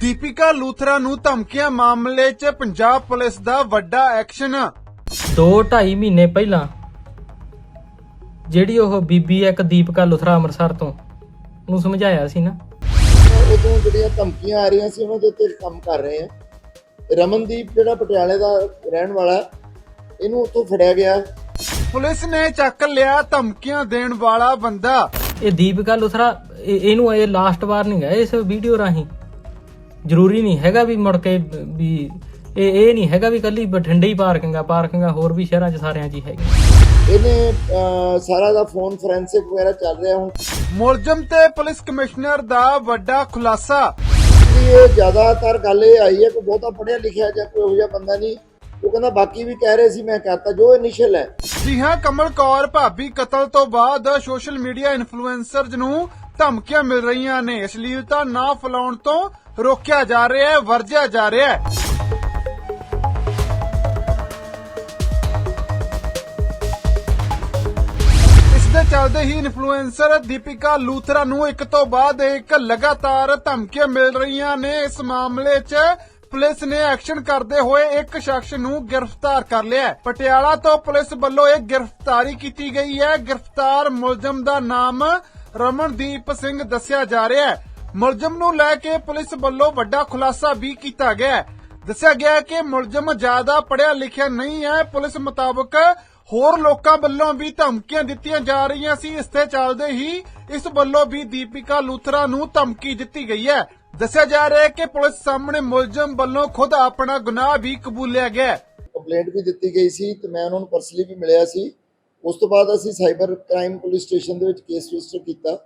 ਦੀਪਿਕਾ ਲੂਥਰਾ ਨੂੰ ਧਮਕੀਆਂ ਮਾਮਲੇ 'ਚ ਪੰਜਾਬ ਪੁਲਿਸ ਦਾ ਵੱਡਾ ਐਕਸ਼ਨ। 2.5 ਮਹੀਨੇ ਪਹਿਲਾਂ ਜਿਹੜੀ ਉਹ ਬੀਬੀ ਇੱਕ ਦੀਪਕਾ ਲੁਥਰਾ ਅੰਮ੍ਰਿਤਸਰ ਤੋਂ ਨੂੰ ਸਮਝਾਇਆ ਸੀ ਨਾ। ਉਦੋਂ ਜਿਹੜੀਆਂ ਧਮਕੀਆਂ ਆ ਰਹੀਆਂ ਸੀ ਉਹਨਾਂ ਦੇ ਉੱਤੇ ਕੰਮ ਕਰ ਰਹੇ ਆ। ਰਮਨਦੀਪ ਜਿਹੜਾ ਪਟਿਆਲੇ ਦਾ ਰਹਿਣ ਵਾਲਾ ਇਹਨੂੰ ਉੱਥੋਂ ਫੜਿਆ ਗਿਆ। ਪੁਲਿਸ ਨੇ ਚੱਕ ਲਿਆ ਧਮਕੀਆਂ ਦੇਣ ਵਾਲਾ ਬੰਦਾ। ਇਹ ਦੀਪਕਾ ਲੁਥਰਾ ਇਹ- ਇਹਨੂੰ ਇਹ ਲਾਸਟ ਵਾਰਨਿੰਗ ਹੈ ਇਸ ਵੀਡੀਓ ਰਾਹੀਂ। ਜ਼ਰੂਰੀ ਨਹੀਂ ਹੈਗਾ ਵੀ ਮੁੜ ਕੇ ਵੀ ਇਹ ਇਹ ਨਹੀਂ ਹੈਗਾ ਵੀ ਕੱਲੀ ਬਠਿੰਡੇ ਹੀ ਪਾਰਕਿੰਗ ਆ ਪਾਰਕਿੰਗ ਆ ਹੋਰ ਵੀ ਸ਼ਹਿਰਾਂ 'ਚ ਸਾਰਿਆਂ 'ਚ ਹੀ ਹੈਗੀ। ਇਹਨੇ ਸਾਰਾ ਦਾ ਫੋਨ ਫੋਰੈਂਸਿਕ ਵਗੈਰਾ ਚੱਲ ਰਿਹਾ ਹੁਣ। ਮੁਲਜ਼ਮ ਤੇ ਪੁਲਿਸ ਕਮਿਸ਼ਨਰ ਦਾ ਵੱਡਾ ਖੁਲਾਸਾ। ਇਹ ਜ਼ਿਆਦਾਤਰ ਗੱਲ ਇਹ ਆਈ ਹੈ ਕਿ ਬਹੁਤਾ ਪੜਿਆ ਲਿਖਿਆ ਜਾਂ ਕੋਈ ਜਿਹਾ ਬੰਦਾ ਨਹੀਂ। ਉਹ ਕਹਿੰਦਾ ਬਾਕੀ ਵੀ ਕਹਿ ਰਹੇ ਸੀ ਮੈਂ ਕਹਤਾ ਜੋ ਇਨੀਸ਼ੀਅਲ ਹੈ। ਜੀ ਹਾਂ ਕਮਲ ਕੌਰ ਭਾਬੀ ਕਤਲ ਤੋਂ ਬਾਅਦ ਸੋਸ਼ਲ ਮੀਡੀਆ ਇਨਫਲੂਐਂਸਰਜ਼ ਨੂੰ ਧਮਕੀਆਂ ਮਿਲ ਰਹੀਆਂ ਨੇ। ਅਸ਼ਲੀਲਤਾ ਨਾ ਫੈਲਾਉਣ ਤੋਂ ਰੋਕਿਆ ਜਾ ਰਿਹਾ ਹੈ, ਵਰਜਿਆ ਜਾ ਰਿਹਾ ਹੈ। ਇਸ ਦੇ ਚੱਲਦੇ ਹੀ ਇਨਫਲੂਐਂਸਰ ਦੀਪਿਕਾ ਲੂਥਰਾ ਨੂੰ ਇੱਕ ਤੋਂ ਬਾਅਦ ਇੱਕ ਲਗਾਤਾਰ ਧਮਕੀਆਂ ਮਿਲ ਰਹੀਆਂ ਨੇ। ਇਸ ਮਾਮਲੇ 'ਚ ਪੁਲਿਸ ਨੇ ਐਕਸ਼ਨ ਕਰਦੇ ਹੋਏ ਇੱਕ ਸ਼ਖਸ ਨੂੰ ਗ੍ਰਿਫਤਾਰ ਕਰ ਲਿਆ ਪਟਿਆਲਾ ਤੋਂ ਪੁਲਿਸ ਵੱਲੋਂ ਇਹ ਗ੍ਰਿਫਤਾਰੀ ਕੀਤੀ ਗਈ ਹੈ। ਗ੍ਰਿਫਤਾਰ ਮੁਲਜ਼ਮ ਦਾ ਨਾਮ ਰਮਨਦੀਪ ਸਿੰਘ ਦੱਸਿਆ ਜਾ ਰਿਹਾ ਹੈ, ਮੁਲਜ਼ਮ ਨੂੰ ਲੈ ਕੇ ਪੁਲਿਸ ਵੱਲੋਂ ਵੱਡਾ ਖੁਲਾਸਾ ਵੀ ਕੀਤਾ ਗਿਆ ਹੈ। ਦੱਸਿਆ ਗਿਆ ਹੈ ਕਿ ਮੁਲਜ਼ਮ ਜ਼ਿਆਦਾ ਪੜ੍ਹਿਆ ਲਿਖਿਆ ਨਹੀਂ ਹੈ, ਪੁਲਿਸ ਮੁਤਾਬਕ ਹੋਰ ਲੋਕਾਂ ਵੱਲੋਂ ਵੀ ਧਮਕੀਆਂ ਦਿੱਤੀਆਂ ਜਾ ਰਹੀਆਂ ਸੀ। ਇਸ ਤੇ ਚੱਲਦੇ ਹੀ ਇਸ ਵੱਲੋਂ ਵੀ ਦੀਪਿਕਾ ਲੂਥਰਾ ਨੂੰ ਧਮਕੀ ਦਿੱਤੀ ਗਈ ਹੈ। ਦੱਸਿਆ ਜਾ ਰਿਹਾ ਹੈ ਕਿ ਪੁਲਿਸ ਸਾਹਮਣੇ ਮੁਲਜ਼ਮ ਵੱਲੋਂ ਖੁਦ ਆਪਣਾ ਗੁਨਾਹ ਵੀ ਕਬੂਲਿਆ ਗਿਆ ਹੈ। ਕੰਪਲੇਂਟ ਵੀ ਦਿੱਤੀ ਗਈ ਸੀ ਤੇ ਮੈਂ ਉਹਨਾਂ ਨੂੰ ਪਰਸਨਲੀ ਵੀ ਮਿਲਿਆ ਸੀ। ਉਸ ਤੋਂ ਬਾਅਦ ਅਸੀਂ ਸਾਈਬਰ ਕ੍ਰਾਈਮ ਪੁਲਿਸ ਸਟੇਸ਼ਨ ਦੇ ਵਿੱਚ ਕੇਸ ਰਜਿਸਟਰ ਕੀਤਾ।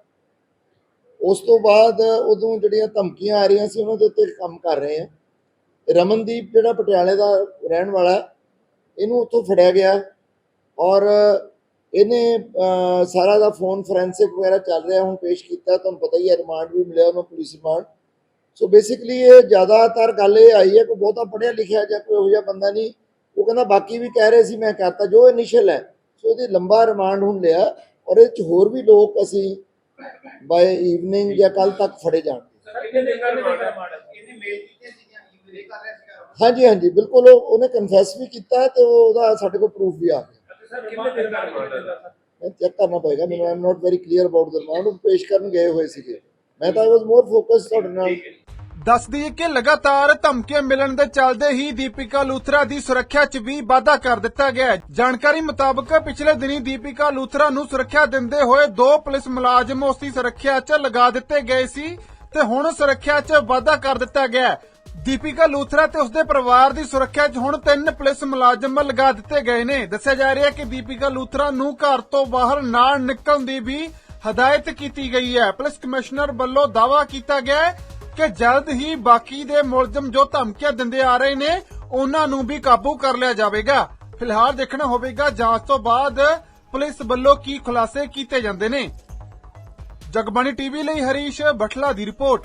ਉਸ ਤੋਂ ਬਾਅਦ ਉਦੋਂ ਜਿਹੜੀਆਂ ਧਮਕੀਆਂ ਆ ਰਹੀਆਂ ਸੀ, ਉਹਨਾਂ ਦੇ ਉੱਤੇ ਕੰਮ ਕਰ ਰਹੇ ਆ ਰਮਨਦੀਪ ਜਿਹੜਾ ਪਟਿਆਲੇ ਦਾ ਰਹਿਣ ਵਾਲਾ, ਇਹਨੂੰ ਉੱਥੋਂ ਫੜਿਆ ਗਿਆ ਔਰ ਇਹਨੇ ਸਾਰਾ ਦਾ ਫੋਨ ਫੋਰੈਂਸਿਕ ਵਗੈਰਾ ਚੱਲ ਰਿਹਾ, ਹੁਣ ਪੇਸ਼ ਕੀਤਾ। ਤੁਹਾਨੂੰ ਪਤਾ ਹੀ ਹੈ, ਰਿਮਾਂਡ ਵੀ ਮਿਲਿਆ ਉਹਨੂੰ, ਪੁਲਿਸ ਰਿਮਾਂਡ। ਸੋ ਬੇਸਿਕਲੀ ਇਹ ਜ਼ਿਆਦਾਤਰ ਗੱਲ ਇਹ ਆਈ ਹੈ ਕਿ ਬਹੁਤਾ ਪੜ੍ਹਿਆ ਲਿਖਿਆ ਜਾਂ ਕੋਈ ਇਹੋ ਜਿਹਾ ਬੰਦਾ ਨਹੀਂ। ਉਹ ਕਹਿੰਦਾ, ਬਾਕੀ ਵੀ ਕਹਿ ਰਹੇ ਸੀ, ਮੈਂ ਕਹਤਾ ਜੋ ਇਨੀਸ਼ੀਅਲ ਹੈ ਸੋ ਇਹਦੀ ਲੰਬਾ ਰਿਮਾਂਡ ਹੁਣ ਲਿਆ ਔਰ ਇਹ ਚ ਹੋਰ ਵੀ ਲੋਕ ਅਸੀਂ ਬਾਏ ਈਵਨਿੰਗ ਜਾਂ ਕੱਲ ਤੱਕ ਫੜੇ ਜਾਣਗੇ। ਹਾਂਜੀ ਹਾਂਜੀ ਬਿਲਕੁਲ ਉਹ- ਉਹਨੇ ਕਨਫੈਸ ਵੀ ਕੀਤਾ ਤੇ ਉਹ- ਉਹਦਾ ਸਾਡੇ ਕੋਲ ਪ੍ਰੂਫ ਵੀ ਆ ਗਿਆ। ਮੈਂ ਚੈੱਕ ਕਰਨਾ ਪਏਗਾ ਮੈਨੂੰ I am not very clear about the remand. ਉਹ ਪੇਸ਼ ਕਰਨ ਗਏ ਹੋਏ ਸੀਗੇ। ਮੈਂ ਤਾਂ ਆਈ ਵਾਸ ਮੋਰ ਫੋਕਸਡ ਤੁਹਾਡੇ ਨਾਲ ਦੱਸ ਦਈਏ ਕਿ ਲਗਾਤਾਰ ਧਮਕੀਆਂ ਮਿਲਣ ਦੇ ਚੱਲਦੇ ਹੀ ਦੀਪਿਕਾ ਲੂਥਰਾ ਦੀ ਸੁਰੱਖਿਆ 'ਚ ਵੀ ਵਾਧਾ ਕਰ ਦਿੱਤਾ ਗਿਆ ਹੈ। ਜਾਣਕਾਰੀ ਮੁਤਾਬਕ ਪਿਛਲੇ ਦਿਨੀ ਦੀਪਿਕਾ ਲੂਥਰਾ ਨੂੰ ਸੁਰੱਖਿਆ ਦਿੰਦੇ ਹੋਏ ਦੋ ਪੁਲਿਸ ਮੁਲਾਜ਼ਮ ਉਸ ਦੀ ਸੁਰੱਖਿਆ 'ਚ ਲਗਾ ਦਿੱਤੇ ਗਏ ਸੀ ਤੇ ਹੁਣ ਸੁਰੱਖਿਆ 'ਚ ਵਾਧਾ ਕਰ ਦਿੱਤਾ ਗਿਆ ਹੈ। ਦੀਪਿਕਾ ਲੂਥਰਾ ਤੇ ਉਸਦੇ ਪਰਿਵਾਰ ਦੀ ਸੁਰੱਖਿਆ 'ਚ ਹੁਣ ਤਿੰਨ ਪੁਲਿਸ ਮੁਲਾਜ਼ਮ ਲਗਾ ਦਿੱਤੇ ਗਏ ਨੇ। ਦੱਸਿਆ ਜਾ ਰਿਹਾ ਹੈ ਕਿ ਦੀਪਿਕਾ ਲੂਥਰਾ ਨੂੰ ਘਰ ਤੋਂ ਬਾਹਰ ਨਾ ਨਿਕਲਣ ਦੀ ਵੀ ਹਦਾਇਤ ਕੀਤੀ ਗਈ ਹੈ। ਪੁਲਿਸ ਕਮਿਸ਼ਨਰ ਵੱਲੋਂ ਦਾਅਵਾ ਕੀਤਾ ਗਿਆ ਹੈ ਕਿ ਜਲਦ ਹੀ ਬਾਕੀ ਦੇ ਮੁਲਜ਼ਮ ਜੋ ਧਮਕੀਆਂ ਦਿੰਦੇ ਆ ਰਹੇ ਨੇ, ਉਹਨਾਂ ਨੂੰ ਵੀ ਕਾਬੂ ਕਰ ਲਿਆ ਜਾਵੇਗਾ। ਫਿਲਹਾਲ ਦੇਖਣਾ ਹੋਵੇਗਾ ਜਾਂਚ ਤੋਂ ਬਾਅਦ ਪੁਲਿਸ ਵੱਲੋਂ ਕੀ ਖੁਲਾਸੇ ਕੀਤੇ ਜਾਂਦੇ ਨੇ। ਜਗਬਾਣੀ ਟੀਵੀ ਲਈ ਹਰੀਸ਼ ਬਠਲਾ ਦੀ ਰਿਪੋਰਟ।